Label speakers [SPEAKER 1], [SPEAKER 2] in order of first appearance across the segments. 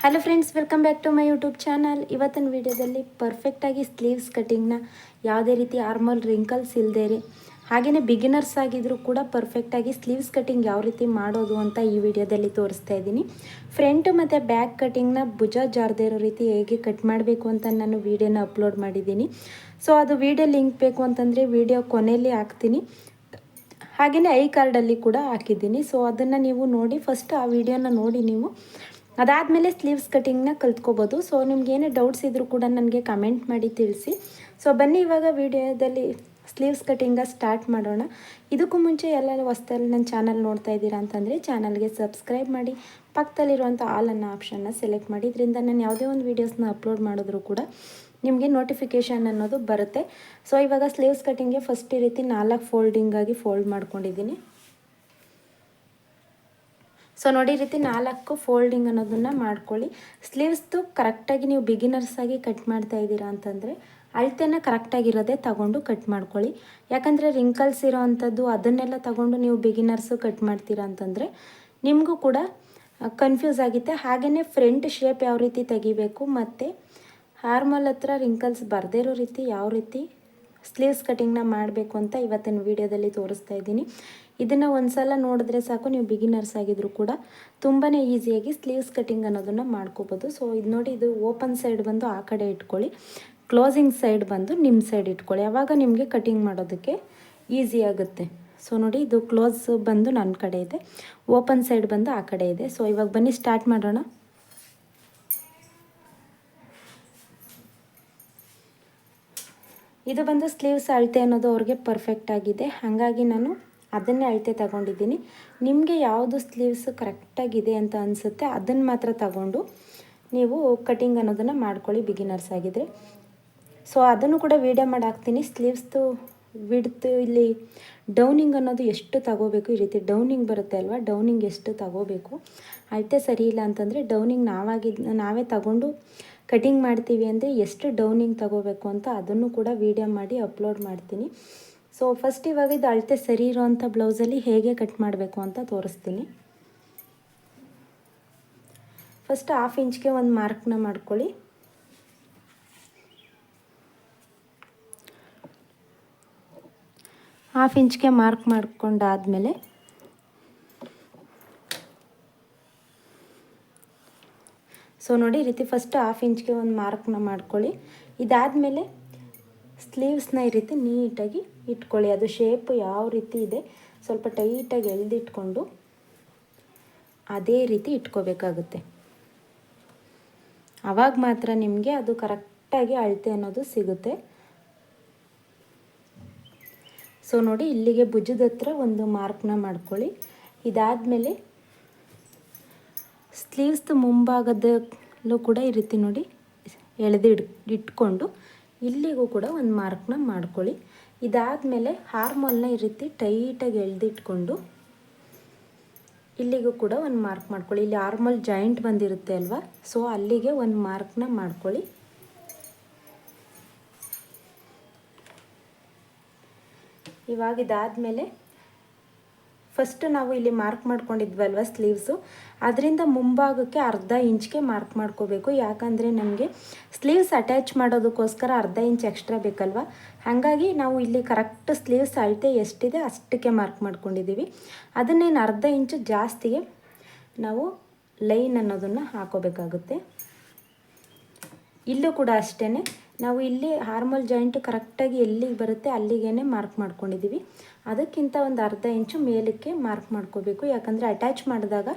[SPEAKER 1] Hello friends welcome back to my YouTube channel ಇವತ್ತಿನ ವಿಡಿಯೋದಲ್ಲಿ ಪರ್ಫೆಕ್ಟಾಗಿ ಸ್ಲೀವ್ಸ್ ಕಟಿಂಗ್ನ ಯಾವುದೇ ರೀತಿ ಆರ್ಮಲ್ ರಿಂಕಲ್ಸ್ ಇಲ್ಲದೆ ಹಾಗೆಯೇ ಬಿಗಿನರ್ಸ್ ಆಗಿದ್ದರೂ ಕೂಡ ಪರ್ಫೆಕ್ಟಾಗಿ ಸ್ಲೀವ್ಸ್ ಕಟಿಂಗ್ ಯಾವ ರೀತಿ ಮಾಡೋದು ಅಂತ ಈ ವಿಡಿಯೋದಲ್ಲಿ ತೋರಿಸ್ತಾ ಇದ್ದೀನಿ. ಫ್ರಂಟ್ ಮತ್ತು ಬ್ಯಾಕ್ ಕಟಿಂಗ್ನ ಭುಜ ಜಾರದೇ ಇರೋ ರೀತಿ ಹೇಗೆ ಕಟ್ ಮಾಡಬೇಕು ಅಂತ ನಾನು ವಿಡಿಯೋನ ಅಪ್ಲೋಡ್ ಮಾಡಿದ್ದೀನಿ. ಸೊ ಅದು ವಿಡಿಯೋ ಲಿಂಕ್ ಬೇಕು ಅಂತಂದರೆ ವಿಡಿಯೋ ಕೊನೆಯಲ್ಲಿ ಹಾಕ್ತೀನಿ. ಹಾಗೆಯೇ ಐ ಕಾರ್ಡಲ್ಲಿ ಕೂಡ ಹಾಕಿದ್ದೀನಿ. ಸೊ ಅದನ್ನು ನೀವು ನೋಡಿ ಫಸ್ಟ್ ಆ ವಿಡಿಯೋನ ನೋಡಿ ನೀವು. ಅದಾದಮೇಲೆ ಸ್ಲೀವ್ಸ್ ಕಟಿಂಗ್ನ ಕಲ್ತ್ಕೋಬೋದು. ಸೊ ನಿಮ್ಗೆ ಏನೇ ಡೌಟ್ಸ್ ಇದ್ದರೂ ಕೂಡ ನನಗೆ ಕಮೆಂಟ್ ಮಾಡಿ ತಿಳಿಸಿ. ಸೊ ಬನ್ನಿ ಇವಾಗ ವಿಡಿಯೋದಲ್ಲಿ ಸ್ಲೀವ್ಸ್ ಕಟಿಂಗ ಸ್ಟಾರ್ಟ್ ಮಾಡೋಣ. ಇದಕ್ಕೂ ಮುಂಚೆ ಎಲ್ಲ ಹೊಸ್ದಲ್ಲಿ ನನ್ನ ಚಾನಲ್ ನೋಡ್ತಾ ಇದ್ದೀರಾ ಅಂತಂದರೆ ಚಾನಲ್ಗೆ ಸಬ್ಸ್ಕ್ರೈಬ್ ಮಾಡಿ. ಪಕ್ಕದಲ್ಲಿರುವಂಥ ಆಲ್ ಅನ್ನೋ ಆಪ್ಷನ್ನ ಸೆಲೆಕ್ಟ್ ಮಾಡಿ. ಇದರಿಂದ ನಾನು ಯಾವುದೇ ಒಂದು ವೀಡಿಯೋಸ್ನ ಅಪ್ಲೋಡ್ ಮಾಡಿದ್ರು ಕೂಡ ನಿಮಗೆ ನೋಟಿಫಿಕೇಷನ್ ಅನ್ನೋದು ಬರುತ್ತೆ. ಸೊ ಇವಾಗ ಸ್ಲೀವ್ಸ್ ಕಟಿಂಗ್ಗೆ ಫಸ್ಟ್ ಈ ರೀತಿ ನಾಲ್ಕು ಫೋಲ್ಡಿಂಗಾಗಿ ಫೋಲ್ಡ್ ಮಾಡ್ಕೊಂಡಿದ್ದೀನಿ. ಸೊ ನೋಡಿ ಈ ರೀತಿ ನಾಲ್ಕು ಫೋಲ್ಡಿಂಗ್ ಅನ್ನೋದನ್ನು ಮಾಡ್ಕೊಳ್ಳಿ. ಸ್ಲೀವ್ಸ್ದು ಕರೆಕ್ಟಾಗಿ ನೀವು ಬಿಗಿನರ್ಸ್ ಆಗಿ ಕಟ್ ಮಾಡ್ತಾ ಇದ್ದೀರಾ ಅಂತಂದರೆ, ಅಳತೆನ ಕರೆಕ್ಟಾಗಿರೋದೇ ತಗೊಂಡು ಕಟ್ ಮಾಡ್ಕೊಳ್ಳಿ. ಯಾಕಂದರೆ ರಿಂಕಲ್ಸ್ ಇರೋ ಅಂಥದ್ದು ಅದನ್ನೆಲ್ಲ ತಗೊಂಡು ನೀವು ಬಿಗಿನರ್ಸು ಕಟ್ ಮಾಡ್ತೀರಾ ಅಂತಂದರೆ, ನಿಮಗೂ ಕೂಡ ಕನ್ಫ್ಯೂಸ್ ಆಗುತ್ತೆ. ಹಾಗೆಯೇ ಫ್ರಂಟ್ ಶೇಪ್ ಯಾವ ರೀತಿ ತೆಗಿಬೇಕು ಮತ್ತು ಹಾರ್ಮಲ್ ಹತ್ರ ರಿಂಕಲ್ಸ್ ಬರದೇ ರೀತಿ ಯಾವ ರೀತಿ ಸ್ಲೀವ್ಸ್ ಕಟಿಂಗ್ನ ಮಾಡಬೇಕು ಅಂತ ಇವತ್ತಿನ ವಿಡಿಯೋದಲ್ಲಿ ತೋರಿಸ್ತಾ ಇದ್ದೀನಿ. ಇದನ್ನು ಒಂದು ಸಲ ನೋಡಿದ್ರೆ ಸಾಕು, ನೀವು ಬಿಗಿನರ್ಸ್ ಆಗಿದ್ರು ಕೂಡ ತುಂಬಾ ಈಸಿಯಾಗಿ ಸ್ಲೀವ್ಸ್ ಕಟಿಂಗ್ ಅನ್ನೋದನ್ನು ಮಾಡ್ಕೋಬೋದು. ಸೊ ಇದು ನೋಡಿ, ಇದು ಓಪನ್ ಸೈಡ್ ಬಂದು ಆ ಕಡೆ ಇಟ್ಕೊಳ್ಳಿ, ಕ್ಲೋಸಿಂಗ್ ಸೈಡ್ ಬಂದು ನಿಮ್ಮ ಸೈಡ್ ಇಟ್ಕೊಳ್ಳಿ. ಆವಾಗ ನಿಮಗೆ ಕಟಿಂಗ್ ಮಾಡೋದಕ್ಕೆ ಈಸಿ ಆಗುತ್ತೆ. ಸೊ ನೋಡಿ, ಇದು ಕ್ಲೋಸ್ ಬಂದು ನನ್ನ ಕಡೆ ಇದೆ, ಓಪನ್ ಸೈಡ್ ಬಂದು ಆ ಕಡೆ ಇದೆ. ಸೊ ಇವಾಗ ಬನ್ನಿ, ಸ್ಟಾರ್ಟ್ ಮಾಡೋಣ. ಇದು ಬಂದು ಸ್ಲೀವ್ಸ್ ಅಳತೆ ಅನ್ನೋದು ಅವ್ರಿಗೆ ಪರ್ಫೆಕ್ಟ್ ಆಗಿದೆ. ಹಾಗಾಗಿ ನಾನು ಅದನ್ನೇ ಅಳತೆ ತಗೊಂಡಿದ್ದೀನಿ. ನಿಮಗೆ ಯಾವುದು ಸ್ಲೀವ್ಸ್ ಕರೆಕ್ಟಾಗಿದೆ ಅಂತ ಅನಿಸುತ್ತೆ ಅದನ್ನು ಮಾತ್ರ ತಗೊಂಡು ನೀವು ಕಟಿಂಗ್ ಅನ್ನೋದನ್ನು ಮಾಡ್ಕೊಳ್ಳಿ ಬಿಗಿನರ್ಸ್ ಆಗಿದ್ದರೆ ಸೊ ಅದನ್ನು ಕೂಡ ವೀಡಿಯೋ ಮಾಡಿ ಹಾಕ್ತೀನಿ. ಸ್ಲೀವ್ಸ್ದು ವಿಡ್ತು ಇಲ್ಲಿ ಡೌನಿಂಗ್ ಅನ್ನೋದು ಎಷ್ಟು ತಗೋಬೇಕು? ಈ ರೀತಿ ಡೌನಿಂಗ್ ಬರುತ್ತೆ ಅಲ್ವಾ? ಡೌನಿಂಗ್ ಎಷ್ಟು ತಗೋಬೇಕು? ಅಳತೆ ಸರಿ ಇಲ್ಲ ಅಂತಂದರೆ ಡೌನಿಂಗ್ ನಾವಾಗಿ ನಾವೇ ತಗೊಂಡು ಕಟಿಂಗ್ ಮಾಡ್ತೀವಿ ಅಂದರೆ ಎಷ್ಟು ಡೌನಿಂಗ್ ತಗೋಬೇಕು ಅಂತ ಅದನ್ನು ಕೂಡ ವೀಡಿಯೋ ಮಾಡಿ ಅಪ್ಲೋಡ್ ಮಾಡ್ತೀನಿ. ಸೊ ಫಸ್ಟ್ ಇವಾಗ ಇದು ಅಳತೆ ಸರಿ ಇರೋವಂಥ ಬ್ಲೌಸಲ್ಲಿ ಹೇಗೆ ಕಟ್ ಮಾಡಬೇಕು ಅಂತ ತೋರಿಸ್ತೀನಿ. ಫಸ್ಟ್ ಹಾಫ್ ಇಂಚ್ಗೆ ಒಂದು ಮಾರ್ಕ್ನ ಮಾಡ್ಕೊಳ್ಳಿ. ಹಾಫ್ ಇಂಚ್ಗೆ ಮಾರ್ಕ್ ಮಾಡ್ಕೊಂಡಾದಮೇಲೆ ಸೊ ನೋಡಿ ಈ ರೀತಿ ಫಸ್ಟ್ ಹಾಫ್ ಇಂಚ್ಗೆ ಒಂದು ಮಾರ್ಕ್ನ ಮಾಡ್ಕೊಳ್ಳಿ. ಇದಾದಮೇಲೆ ಸ್ಲೀವ್ಸ್ನ ಈ ರೀತಿ ನೀಟಾಗಿ ಇಟ್ಕೊಳ್ಳಿ. ಅದು ಶೇಪ್ ಯಾವ ರೀತಿ ಇದೆ ಸ್ವಲ್ಪ ಟೈಟಾಗಿ ಎಳೆದಿಟ್ಕೊಂಡು ಅದೇ ರೀತಿ ಇಟ್ಕೋಬೇಕಾಗುತ್ತೆ. ಆವಾಗ ಮಾತ್ರ ನಿಮಗೆ ಅದು ಕರೆಕ್ಟಾಗಿ ಅಳತೆ ಅನ್ನೋದು ಸಿಗುತ್ತೆ. ಸೊ ನೋಡಿ ಇಲ್ಲಿಗೆ ಭುಜದ ಹತ್ರ ಒಂದು ಮಾರ್ಕ್ನ ಮಾಡ್ಕೊಳ್ಳಿ. ಇದಾದಮೇಲೆ ಸ್ಲೀವ್ಸ್ದು ಮುಂಭಾಗದಲ್ಲೂ ಕೂಡ ಈ ರೀತಿ ನೋಡಿ ಎಳೆದು ಇಡ್, ಇಟ್ಕೊಂಡು ಇಲ್ಲಿಗೂ ಕೂಡ ಒಂದು ಮಾರ್ಕ್ನ ಮಾಡ್ಕೊಳ್ಳಿ. ಇದಾದಮೇಲೆ ಹಾರ್ಮೋಲ್ನ ಈ ರೀತಿ ಟೈಟಾಗಿ ಎಳೆದಿಟ್ಕೊಂಡು ಇಲ್ಲಿಗೂ ಕೂಡ ಒಂದು ಮಾರ್ಕ್ ಮಾಡ್ಕೊಳ್ಳಿ. ಇಲ್ಲಿ ಹಾರ್ಮೋಲ್ ಜಾಯಿಂಟ್ ಬಂದಿರುತ್ತೆ ಅಲ್ವಾ? ಸೊ ಅಲ್ಲಿಗೆ ಒಂದು ಮಾರ್ಕ್ನ ಮಾಡ್ಕೊಳ್ಳಿ. ಇವಾಗ ಇದಾದಮೇಲೆ ಫಸ್ಟ್ ನಾವು ಇಲ್ಲಿ ಮಾರ್ಕ್ ಮಾಡ್ಕೊಂಡಿದ್ವಲ್ವ ಸ್ಲೀವ್ಸು ಅದರಿಂದ ಮುಂಭಾಗಕ್ಕೆ ಅರ್ಧ ಇಂಚ್ಗೆ ಮಾರ್ಕ್ ಮಾಡ್ಕೋಬೇಕು. ಯಾಕಂದರೆ ನಮಗೆ ಸ್ಲೀವ್ಸ್ ಅಟ್ಯಾಚ್ ಮಾಡೋದಕ್ಕೋಸ್ಕರ ಅರ್ಧ ಇಂಚ್ ಎಕ್ಸ್ಟ್ರಾ ಬೇಕಲ್ವ? ಹಾಗಾಗಿ ನಾವು ಇಲ್ಲಿ ಕರೆಕ್ಟ್ ಸ್ಲೀವ್ಸ್ ಅಳತೆ ಎಷ್ಟಿದೆ ಅಷ್ಟಕ್ಕೆ ಮಾರ್ಕ್ ಮಾಡ್ಕೊಂಡಿದ್ದೀವಿ. ಅದನ್ನೇನು ಅರ್ಧ ಇಂಚು ಜಾಸ್ತಿಗೆ ನಾವು ಲೈನ್ ಅನ್ನೋದನ್ನು ಹಾಕೋಬೇಕಾಗುತ್ತೆ. ಇಲ್ಲೂ ಕೂಡ ಅಷ್ಟೇ ನಾವು ಇಲ್ಲಿ ಹಾರ್ಮಲ್ ಜಾಯಿಂಟು ಕರೆಕ್ಟಾಗಿ ಎಲ್ಲಿಗೆ ಬರುತ್ತೆ ಅಲ್ಲಿಗೇ ಮಾರ್ಕ್ ಮಾಡ್ಕೊಂಡಿದ್ದೀವಿ. ಅದಕ್ಕಿಂತ ಒಂದು ಅರ್ಧ ಇಂಚು ಮೇಲಕ್ಕೆ ಮಾರ್ಕ್ ಮಾಡ್ಕೋಬೇಕು. ಯಾಕಂದರೆ ಅಟ್ಯಾಚ್ ಮಾಡಿದಾಗ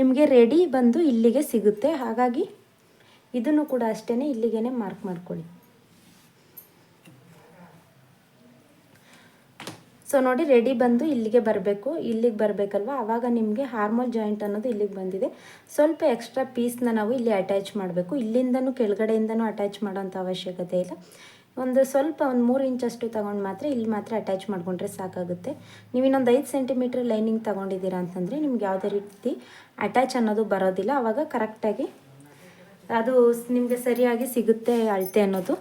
[SPEAKER 1] ನಿಮಗೆ ರೆಡಿ ಬಂದು ಇಲ್ಲಿಗೆ ಸಿಗುತ್ತೆ. ಹಾಗಾಗಿ ಇದನ್ನು ಕೂಡ ಅಷ್ಟೇ ಇಲ್ಲಿಗೆ ಮಾರ್ಕ್ ಮಾಡ್ಕೊಳ್ಳಿ. ಸೊ ನೋಡಿ ರೆಡಿ ಬಂದು ಇಲ್ಲಿಗೆ ಬರಬೇಕು. ಇಲ್ಲಿಗೆ ಬರಬೇಕಲ್ವ? ಆವಾಗ ನಿಮಗೆ ಹಾರ್ಮೋಲ್ ಜಾಯಿಂಟ್ ಅನ್ನೋದು ಇಲ್ಲಿಗೆ ಬಂದಿದೆ. ಸ್ವಲ್ಪ ಎಕ್ಸ್ಟ್ರಾ ಪೀಸ್ನ ನಾವು ಇಲ್ಲಿ ಅಟ್ಯಾಚ್ ಮಾಡಬೇಕು. ಇಲ್ಲಿಂದನೂ ಕೆಳಗಡೆಯಿಂದನೂ ಅಟ್ಯಾಚ್ ಮಾಡೋಂಥ ಅವಶ್ಯಕತೆ ಇಲ್ಲ. ಒಂದು ಸ್ವಲ್ಪ ಒಂದು ಮೂರು ಇಂಚಷ್ಟು ತೊಗೊಂಡು ಮಾತ್ರ ಇಲ್ಲಿ ಮಾತ್ರ ಅಟ್ಯಾಚ್ ಮಾಡಿಕೊಂಡ್ರೆ ಸಾಕಾಗುತ್ತೆ. ನೀವು ಇನ್ನೊಂದು ಐದು ಸೆಂಟಿಮೀಟ್ರ್ ಲೈನಿಂಗ್ ತೊಗೊಂಡಿದ್ದೀರಾ ಅಂತಂದರೆ ನಿಮ್ಗೆ ಯಾವುದೇ ರೀತಿ ಅಟ್ಯಾಚ್ ಅನ್ನೋದು ಬರೋದಿಲ್ಲ. ಆವಾಗ ಕರೆಕ್ಟಾಗಿ ಅದು ನಿಮಗೆ ಸರಿಯಾಗಿ ಸಿಗುತ್ತೆ ಅಳತೆ ಅನ್ನೋದು.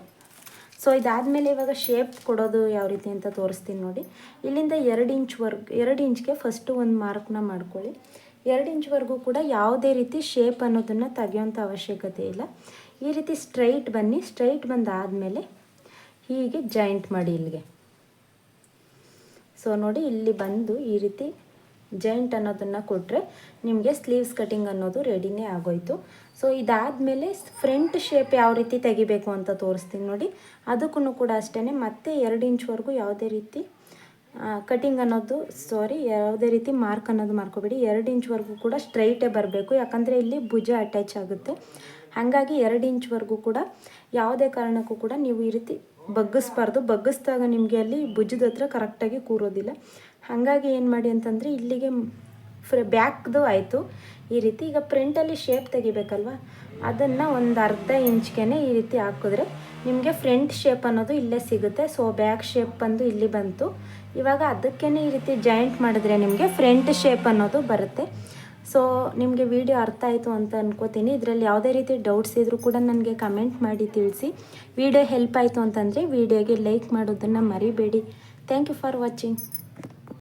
[SPEAKER 1] ಸೊ ಇದಾದಮೇಲೆ ಇವಾಗ ಶೇಪ್ ಕೊಡೋದು ಯಾವ ರೀತಿ ಅಂತ ತೋರಿಸ್ತೀನಿ ನೋಡಿ. ಇಲ್ಲಿಂದ ಎರಡು ಇಂಚ್ವರೆಗೆ ಎರಡು ಇಂಚ್ಗೆ ಫಸ್ಟು ಒಂದು ಮಾರ್ಕ್ನ ಮಾಡ್ಕೊಳ್ಳಿ. ಎರಡು ಇಂಚ್ವರೆಗೂ ಕೂಡ ಯಾವುದೇ ರೀತಿ ಶೇಪ್ ಅನ್ನೋದನ್ನು ತೆಗೆಯೋಂಥ ಅವಶ್ಯಕತೆ ಇಲ್ಲ. ಈ ರೀತಿ ಸ್ಟ್ರೈಟ್ ಬನ್ನಿ. ಸ್ಟ್ರೈಟ್ ಬಂದಾದಮೇಲೆ ಹೀಗೆ ಜಾಯಿಂಟ್ ಮಾಡಿ ಇಲ್ಲಿಗೆ. ಸೊ ನೋಡಿ ಇಲ್ಲಿ ಬಂದು ಈ ರೀತಿ ಜಾಯಿಂಟ್ ಅನ್ನೋದನ್ನು ಕೊಟ್ಟರೆ ನಿಮಗೆ ಸ್ಲೀವ್ಸ್ ಕಟಿಂಗ್ ಅನ್ನೋದು ರೆಡಿನೇ ಆಗೋಯಿತು. ಸೊ ಇದಾದಮೇಲೆ ಫ್ರಂಟ್ ಶೇಪ್ ಯಾವ ರೀತಿ ತೆಗಿಬೇಕು ಅಂತ ತೋರಿಸ್ತೀನಿ ನೋಡಿ. ಅದಕ್ಕೂ ಕೂಡ ಅಷ್ಟೇ ಮತ್ತೆ ಎರಡು ಇಂಚ್ವರೆಗೂ ಯಾವುದೇ ರೀತಿ ಕಟಿಂಗ್ ಅನ್ನೋದು ಸಾರಿ ಯಾವುದೇ ರೀತಿ ಮಾರ್ಕ್ ಅನ್ನೋದು ಮಾಡ್ಕೋಬೇಡಿ. ಎರಡು ಇಂಚ್ವರೆಗೂ ಕೂಡ ಸ್ಟ್ರೈಟೇ ಬರಬೇಕು. ಯಾಕಂದರೆ ಇಲ್ಲಿ ಭುಜ ಅಟ್ಯಾಚ್ ಆಗುತ್ತೆ. ಹಾಗಾಗಿ ಎರಡು ಇಂಚ್ವರೆಗೂ ಕೂಡ ಯಾವುದೇ ಕಾರಣಕ್ಕೂ ಕೂಡ ನೀವು ಈ ರೀತಿ ಬಗ್ಗಿಸ್ಬಾರ್ದು. ಬಗ್ಗಿಸ್ದಾಗ ನಿಮಗೆ ಅಲ್ಲಿ ಭುಜದ ಹತ್ರ ಕರೆಕ್ಟಾಗಿ ಕೂರೋದಿಲ್ಲ. ಹಾಗಾಗಿ ಏನು ಮಾಡಿ ಅಂತಂದರೆ ಇಲ್ಲಿಗೆ ಫ್ರ, ಬ್ಯಾಕ್ದು ಆಯಿತು. ಈ ರೀತಿ ಈಗ ಫ್ರಂಟಲ್ಲಿ ಶೇಪ್ ತೆಗಿಬೇಕಲ್ವ? ಅದನ್ನು ಒಂದು ಅರ್ಧ ಇಂಚ್ಗೆ ಈ ರೀತಿ ಹಾಕಿದ್ರೆ ನಿಮಗೆ ಫ್ರಂಟ್ ಶೇಪ್ ಅನ್ನೋದು ಇಲ್ಲೇ ಸಿಗುತ್ತೆ. ಸೊ ಬ್ಯಾಕ್ ಶೇಪ್ ಬಂದು ಇಲ್ಲಿ ಬಂತು. ಇವಾಗ ಅದಕ್ಕೇ ಈ ರೀತಿ ಜಾಯಿಂಟ್ ಮಾಡಿದ್ರೆ ನಿಮಗೆ ಫ್ರಂಟ್ ಶೇಪ್ ಅನ್ನೋದು ಬರುತ್ತೆ. ಸೊ ನಿಮಗೆ ವಿಡಿಯೋ ಅರ್ಥ ಆಯಿತು ಅಂತ ಅನ್ಕೋತೀನಿ. ಇದರಲ್ಲಿ ಯಾವುದೇ ರೀತಿ ಡೌಟ್ಸ್ ಇದ್ದರೂ ಕೂಡ ನನಗೆ ಕಮೆಂಟ್ ಮಾಡಿ ತಿಳಿಸಿ. ವಿಡಿಯೋ ಹೆಲ್ಪ್ ಆಯಿತು ಅಂತಂದರೆ ವಿಡಿಯೋಗೆ ಲೈಕ್ ಮಾಡೋದನ್ನು ಮರಿಬೇಡಿ. Thank you for watching